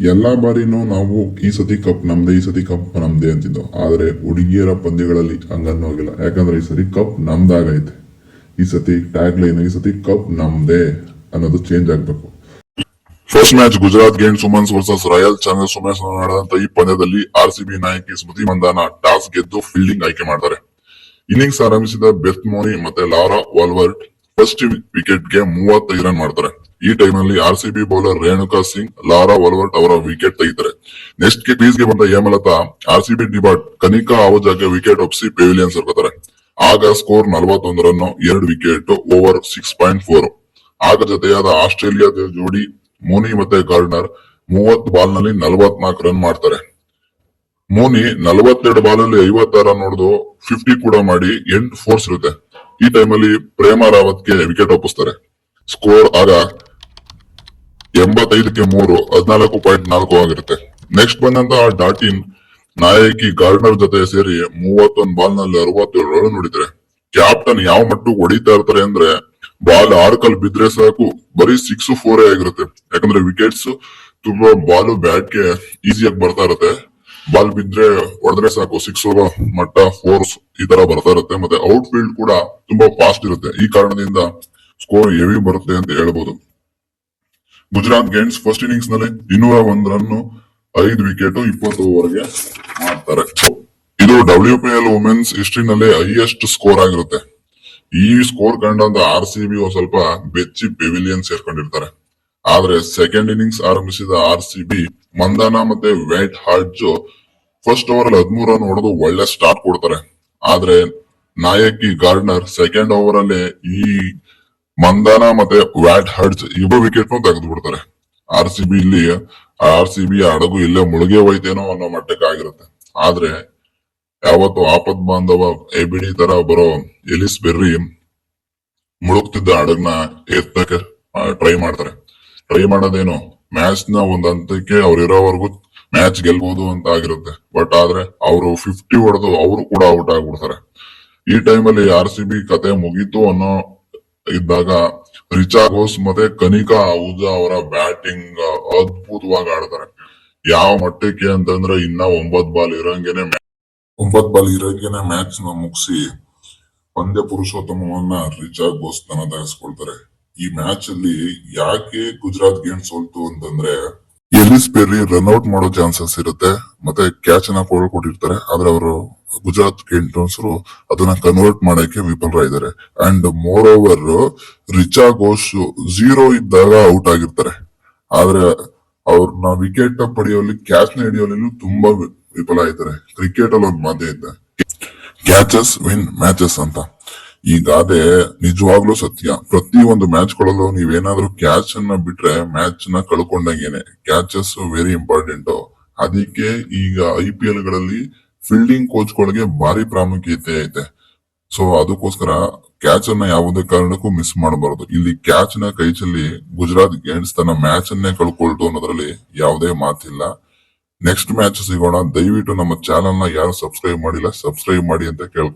ಎಲ್ಲಾ ಬಾರಿನೂ ನಾವು ಈ ಸತಿ ಕಪ್ ನಮ್ದೇ, ಈ ಸತಿ ಕಪ್ ನಮ್ದೇ ಅಂತಿದ್ದು. ಆದ್ರೆ ಹುಡುಗಿಯರ ಪಂದ್ಯಗಳಲ್ಲಿ ಹಂಗನ್ನೋಗಿಲ್ಲ ಯಾಕಂದ್ರೆ ಈ ಸತಿ ಕಪ್ ನಮ್ದಾಗೈತೆ ಈ ಸತಿ ಟ್ಯಾಗ್ ಲೈನ್ ಈ ಸತಿ ಕಪ್ ನಮ್ದೇ ಅನ್ನೋದು ಚೇಂಜ್ ಆಗ್ಬೇಕು. First match Gujarat giants women's versus royal challengers women's ನಡೆದಂತ ಈ ಪಂದ್ಯದಲ್ಲಿ ಆರ್ ಸಿಬಿ ನಾಯಕಿ ಸ್ಮೃತಿ ಮಂದಾನ ಟಾಸ್ ಗೆದ್ದು ಫೀಲ್ಡಿಂಗ್ ಆಯ್ಕೆ ಮಾಡ್ತಾರೆ. ಇನ್ನಿಂಗ್ಸ್ ಆರಂಭಿಸಿದ ಬೆತ್ ಮೋನಿ ಮತ್ತೆ ಲಾರಾ ವಾಲ್ವರ್ಟ್ ಫಸ್ಟ್ ವಿಕೆಟ್ಗೆ ಮೂವತ್ತೈದು ರನ್ ಮಾಡ್ತಾರೆ. ಈ ಟೈಮ್ ಅಲ್ಲಿ R C B bowler Renuka Singh Laura Wolvaardt ಅವರ ವಿಕೆಟ್ ತೆಗಿತಾರೆ. ನೆಕ್ಸ್ಟ್ಗೆ ಗೆ ಬಂದ Hemalatha R C B debut Kanika ಆವಜಾಗೆ wicket ಒಪ್ಪಿಸಿ ಪೆವಿಲಿಯನ್ ಸೇರ್ಕೋತಾರೆ ಆಗ ಸ್ಕೋರ್ ನಲವತ್ತೊಂದು ರನ್ ಎರಡು wicket over six point four ಆಗ ಜೊತೆಯಾದ ಆಸ್ಟ್ರೇಲಿಯಾದ ಜೋಡಿ ಮೋನಿ ಮತ್ತೆ ಗಾರ್ಡ್ನರ್ ಮೂವತ್ತು ಬಾಲ್ನಲ್ಲಿ ನಲವತ್ನಾಲ್ಕು ರನ್ ಮಾಡ್ತಾರೆ. ಮೋನಿ ನಲವತ್ತೆರಡು ಬಾಲ್ ಅಲ್ಲಿ ಐವತ್ತಾರು ರನ್ ಹೊಡೆದು ಫಿಫ್ಟಿ ಕೂಡ ಮಾಡಿ ಎಂಟು ಫೋರ್ಸ್ ಇರುತ್ತೆ. ಈ ಟೈಮಲ್ಲಿ ಪ್ರೇಮ ರಾವತ್ಗೆ ವಿಕೆಟ್ ಒಪ್ಪಿಸ್ತಾರೆ. ಸ್ಕೋರ್ ಆಗ ಎಂಬತ್ತೈದಕ್ಕೆ ಮೂರು, ಹದಿನಾಲ್ಕು ಪಾಯಿಂಟ್ ನಾಲ್ಕು ಆಗಿರುತ್ತೆ. ನೆಕ್ಸ್ಟ್ ಬಂದಂತಹ ಡಾಟಿನ್ ನಾಯಕಿ ಗಾರ್ಡ್ನರ್ ಜೊತೆ ಸೇರಿ ಮೂವತ್ತೊಂದು ಬಾಲ್ನಲ್ಲಿ ಅರವತ್ತೇಳು ರನ್ ನೋಡಿದ್ರೆ. ಕ್ಯಾಪ್ಟನ್ ಯಾವ ಮಟ್ಟಿಗೆ ಹೊಡಿತಾ ಇರ್ತಾರೆ ಅಂದ್ರೆ, ಬಾಲ್ ಆರ್ಕಲ್ ಬಿದ್ರೆ ಸಾಕು, ಬರೀ ಸಿಕ್ಸ್ ಫೋರ್ ಆಗಿರುತ್ತೆ. ಯಾಕಂದ್ರೆ ವಿಕೆಟ್ಸ್ ತುಂಬಾ ಬಾಲ್ ಬ್ಯಾಟ್ ಬ್ಯಾಟ್ಗೆ ಈಸಿಯಾಗಿ ಬರ್ತಾ ಇರುತ್ತೆ. ಬಾಲ್ ಬಿದ್ರೆ ಹೊಡೆದ್ರೆ ಸಾಕು ಸಿಕ್ಸ್ ಮಟ್ಟ ಫೋರ್ಸ್ ಈ ತರ ಬರ್ತಾ ಇರುತ್ತೆ. ಮತ್ತೆ ಔಟ್ ಫೀಲ್ಡ್ ಕೂಡ ತುಂಬಾ ಫಾಸ್ಟ್ ಇರುತ್ತೆ. ಈ ಕಾರಣದಿಂದ ಸ್ಕೋರ್ ಹೆವಿ ಬರುತ್ತೆ ಅಂತ ಹೇಳ್ಬೋದು. ಗುಜರಾತ್ ಗೇಮ್ಸ್ ಫಸ್ಟ್ ಇನ್ನಿಂಗ್ಸ್ನಲ್ಲಿ ಇನ್ನೂರ ಒಂದ್ ರನ್ ಐದು ವಿಕೆಟ್ ಇಪ್ಪತ್ತು ಓವರ್ಗೆ ಮಾಡ್ತಾರೆ. ಇದು ಡಬ್ಲ್ಯೂ ಪಿ ಎಲ್ ವುಮೆನ್ಸ್ ಹಿಸ್ಟ್ರಿನಲ್ಲಿ ಹೈಯೆಸ್ಟ್ ಸ್ಕೋರ್ ಆಗಿರುತ್ತೆ. ಈ ಸ್ಕೋರ್ ಕಂಡಂತ ಆರ್ ಸಿ ಬಿ ಸ್ವಲ್ಪ ಬೆಚ್ಚಿ ಪೆವಿಲಿಯನ್ ಸೇರ್ಕೊಂಡಿರ್ತಾರೆ. ಆದ್ರೆ ಸೆಕೆಂಡ್ ಇನ್ನಿಂಗ್ಸ್ ಆರಂಭಿಸಿದ ಆರ್ ಸಿ ಬಿ ಮಂದಾನ ಮತ್ತೆ ವೈಟ್ ಹಾರ್ಜ್ ಫಸ್ಟ್ ಓವರ್ ಅಲ್ಲಿ ಹದಿಮೂರು ರನ್ ಹೊಡೆದು ಒಳ್ಳೆ ಸ್ಟಾರ್ಟ್ ಕೊಡ್ತಾರೆ. ಆದ್ರೆ ನಾಯಕಿ ಗಾರ್ಡ್ನರ್ ಸೆಕೆಂಡ್ ಓವರ್ ಅಲ್ಲಿ ಈ ಮಂದಾನ ಮತ್ತೆ ವ್ಯಾಟ್ ಹರ್ಡ್ಸ್ ಇಬ್ಬರು ವಿಕೆಟ್ ತೆಗೆದು ಬಿಡ್ತಾರೆ ಆರ್ ಸಿ ಬಿ ಇಲ್ಲಿ ಆರ್ ಸಿ ಬಿ ಹಡಗು ಇಲ್ಲೇ ಮುಳುಗೆ ಹೋಯ್ತೇನೋ ಅನ್ನೋ ಮಟ್ಟಕ್ಕೆ ಆಗಿರುತ್ತೆ ಆದ್ರೆ, ಯಾವತ್ತು ಆಪದ್ ಬಾಂಧವ ಎಬಿಡಿ ತರ ಬರೋ ಎಲಿಸ್ ಬೆರ್ರಿ ಮುಳುಗ್ತಿದ್ದ ಹಡಗ್ನ ಎತ್ತಕ್ಕೆ ಟ್ರೈ ಮಾಡ್ತಾರೆ. ಟ್ರೈ ಮಾಡೋದೇನು? ಮ್ಯಾಚ್ನ ಒಂದ್ ಹಂತಕ್ಕೆ ಅವ್ರು ಇರೋವರೆಗೂ ಮ್ಯಾಚ್ ಗೆಲ್ಬಹುದು ಅಂತ ಆಗಿರುತ್ತೆ. ಬಟ್ ಆದ್ರೆ, ಅವರು ಫಿಫ್ಟಿ ಹೊಡೆದು ಅವರು ಕೂಡ ಔಟ್ ಆಗ್ಬಿಡ್ತಾರೆ. ಈ ಟೈಮಲ್ಲಿ ಆರ್ ಸಿ ಬಿ ಕತೆ ಮುಗೀತು ಅನ್ನೋ ಇದ್ದಾಗ ರಿಚಾ ಘೋಸ್ ಮತ್ತೆ ಕನಿಕಾ ಆಹುಜಾ ಅವರ ಬ್ಯಾಟಿಂಗ್ ಅದ್ಭುತವಾಗಿ ಆಡ್ತಾರೆ. ಯಾವ ಮಟ್ಟಕ್ಕೆ ಅಂತಂದ್ರೆ ಇನ್ನ ಒಂಬತ್ ಬಾಲ್ ಇರಂಗೆನೆ ಒಂಬತ್ ಬಾಲ್ ಇರಂಗೆನೆ ಮ್ಯಾಚ್ನ ಮುಗಿಸಿ ಪಂದ್ಯ ಪುರುಷೋತ್ತಮವನ್ನ ರಿಚಾ ಘೋಸ್ ತನ ತಗಸ್ಕೊಳ್ತಾರೆ ಈ ಮ್ಯಾಚ್ ಅಲ್ಲಿ ಯಾಕೆ ಗುಜರಾತ್ ಗೇಮ್ ಸೋಲ್ತು ಅಂತಂದ್ರೆ ಎಲಿಸ್ ರನ್ ರನ್ಔಟ್ ಮಾಡೋ ಚಾನ್ಸಸ್ ಇರುತ್ತೆ. ಮತ್ತೆ ಕ್ಯಾಚ್ನ ಕೊಟ್ಟಿರ್ತಾರೆ ಆದ್ರೆ ಅವರು ಗುಜರಾತ್ ಗೇಮ್ಸರು ಅದನ್ನ ಕನ್ವರ್ಟ್ ಮಾಡಕ್ಕೆ ವಿಫಲರಾಗಿದ್ದಾರೆ. And moreover Richa Ghosh zero ಇದ್ದಾಗ ಔಟ್ ಆಗಿರ್ತಾರೆ. ಆದ್ರೆ ಅವ್ರನ್ನ ವಿಕೆಟ್ ಪಡೆಯೋಲಿ ಕ್ಯಾಚ್ನ ಹಿಡಿಯೋಲಿ ತುಂಬಾ ವಿಫಲ ಆಗಿದ್ದಾರೆ ಕ್ರಿಕೆಟ್ ಅಲ್ಲಿ ಒಂದು ಮಾತೇ ಇದೆ. ಕ್ಯಾಚಸ್ ವಿನ್ ಮ್ಯಾಚಸ್ ಅಂತ. ಈ ಗಾದೆ ನಿಜವಾಗ್ಲೂ ಸತ್ಯ. ಪ್ರತಿ ಒಂದು ಮ್ಯಾಚ್ ಗಳಲ್ಲೂ ನೀವೇನಾದ್ರೂ ಕ್ಯಾಚ್ ಅನ್ನ ಬಿಟ್ರೆ ಮ್ಯಾಚ್ನ ಕಳ್ಕೊಂಡಂಗೇನೆ. ಕ್ಯಾಚಸ್ ವೆರಿ ಇಂಪಾರ್ಟೆಂಟ್ ಅದಕ್ಕೆ ಈಗ ಐ ಪಿ ಎಲ್ಗಳಲ್ಲಿ ಫೀಲ್ಡಿಂಗ್ ಕೋಚ್ ಗಳಿಗೆ ಭಾರಿ ಪ್ರಾಮುಖ್ಯತೆ ಐತೆ. ಸೊ ಅದಕ್ಕೋಸ್ಕರ ಕ್ಯಾಚ್ ಅನ್ನ ಯಾವುದೇ ಕಾರಣಕ್ಕೂ ಮಿಸ್ ಮಾಡಬಾರದು. ಇಲ್ಲಿ ಕ್ಯಾಚ್ನ ಕೈ ಚೆಲ್ಲಿ ಗುಜರಾತ್ ಗೇಮ್ಸ್ ತನ್ನ ಮ್ಯಾಚ್ ಅನ್ನೇ ಕಳ್ಕೊಳ್ತು ಅನ್ನೋದ್ರಲ್ಲಿ ಯಾವುದೇ ಮಾತಿಲ್ಲ. ನೆಕ್ಸ್ಟ್ ಮ್ಯಾಚ್ ಸಿಗೋಣ. ದಯವಿಟ್ಟು ನಮ್ಮ ಚಾನೆಲ್ನ ಯಾರು ಸಬ್ಸ್ಕ್ರೈಬ್ ಮಾಡಿಲ್ಲ ಸಬ್ಸ್ಕ್ರೈಬ್ ಮಾಡಿ ಅಂತ ಕೇಳ್ಕೊ